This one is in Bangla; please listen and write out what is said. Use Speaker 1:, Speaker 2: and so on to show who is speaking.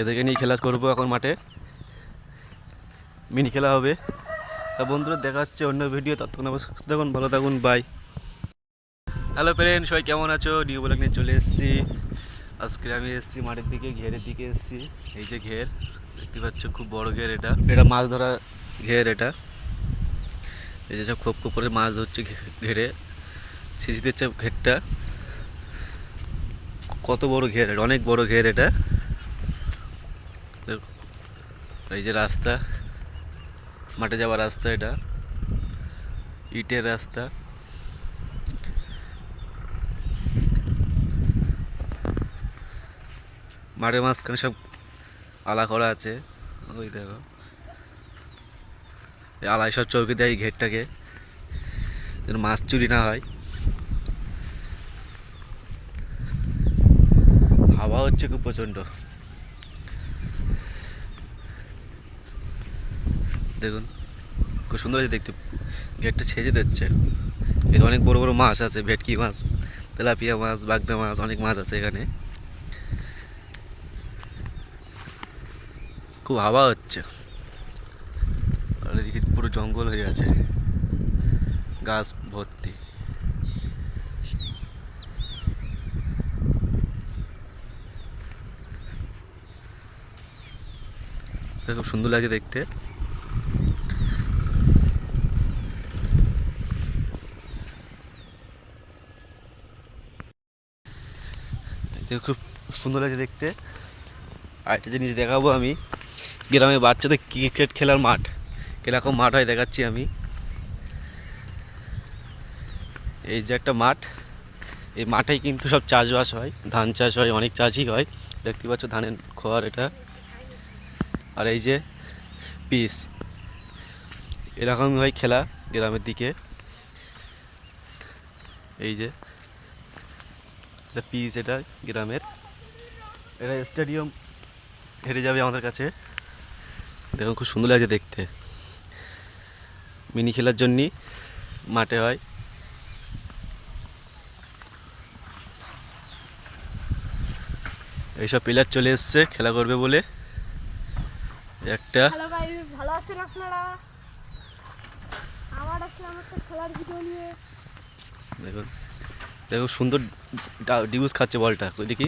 Speaker 1: এদেরকে নিয়ে খেলা করব এখন মাঠে। মিনি খেলা হবে। তা বন্ধুরা, দেখা হচ্ছে অন্য ভিডিও ততক্ষণ আবার সুস্থ থাকুন, ভালো থাকুন বাই হ্যালো ফ্রেন্ড সবাই কেমন আছো? নিউ ব্লগ নিয়ে চলে এসেছি। আজকে আমি এসেছি মাঠের দিকে, ঘেরের দিকে এসেছি। এই যে ঘের, দেখতে পাচ্ছ খুব বড় ঘের এটা। এটা মাছ ধরা ঘের এটা। এই যে সব খোপ খোপ করে মাছ ধরছে ঘেরে। দিচ্ছে ঘেরটা। কত বড় ঘের, অনেক বড় ঘের এটা। দেখো, এই যে রাস্তা মাঠে যাওয়ার রাস্তা এটা ইটের রাস্তা। মাঠের মাঝখানে সব আলা করা আছে ওই দেখো। আলাই সব চৌকি দেয় এই ঘেরটাকে যেন মাছ চুরি না হয়। হাওয়া হচ্ছে খুব প্রচণ্ড। দেখুন, খুব সুন্দর আছে দেখতে। গেটটা ছেজে দিচ্ছে। এর অনেক বড় বড় মাছ আছে, ভেটকি মাছ, তেলাপিয়া মাছ, বাগদা মাছ, অনেক মাছ আছে এখানে। খুব হাওয়া হচ্ছে। আর এদিকে পুরো জঙ্গল হয়ে আছে। গাছ ভর্তি। খুব সুন্দর লাগছে দেখতে। দেখো, খুব সুন্দর লাগছে দেখতে। আর একটা জিনিস দেখাবো আমি। গ্রামে বাচ্চাদের ক্রিকেট খেলার মাঠ। কীরকম মাঠ হয় দেখাচ্ছি আমি। এই যে একটা মাঠ। এই মাঠেই কিন্তু সব চাষবাস হয়। ধান চাষ হয়, অনেক চাষই হয়। দেখতে পাচ্ছ ধানের খোয়ার এটা। আর এই যে পিস। এরকমই হয় খেলা গ্রামের দিকে। এই যে এটা পিস এটা গ্রামের। এটা স্টেডিয়াম হেরে যাবে আমাদের কাছে। দেখুন খুব সুন্দর লাগছে দেখতে। মিনি খেলার জন্যই মাঠে হয়। এইসব প্লেয়ার চলে এসছে খেলা করবে বলে। একটা।
Speaker 2: ভালো আছেন আপনারা? আমার একটা খেলার ভিডিও নিয়ে
Speaker 1: দেখুন। দেখুন সুন্দর ডিউজ খাচ্ছে বলটা। দেখি।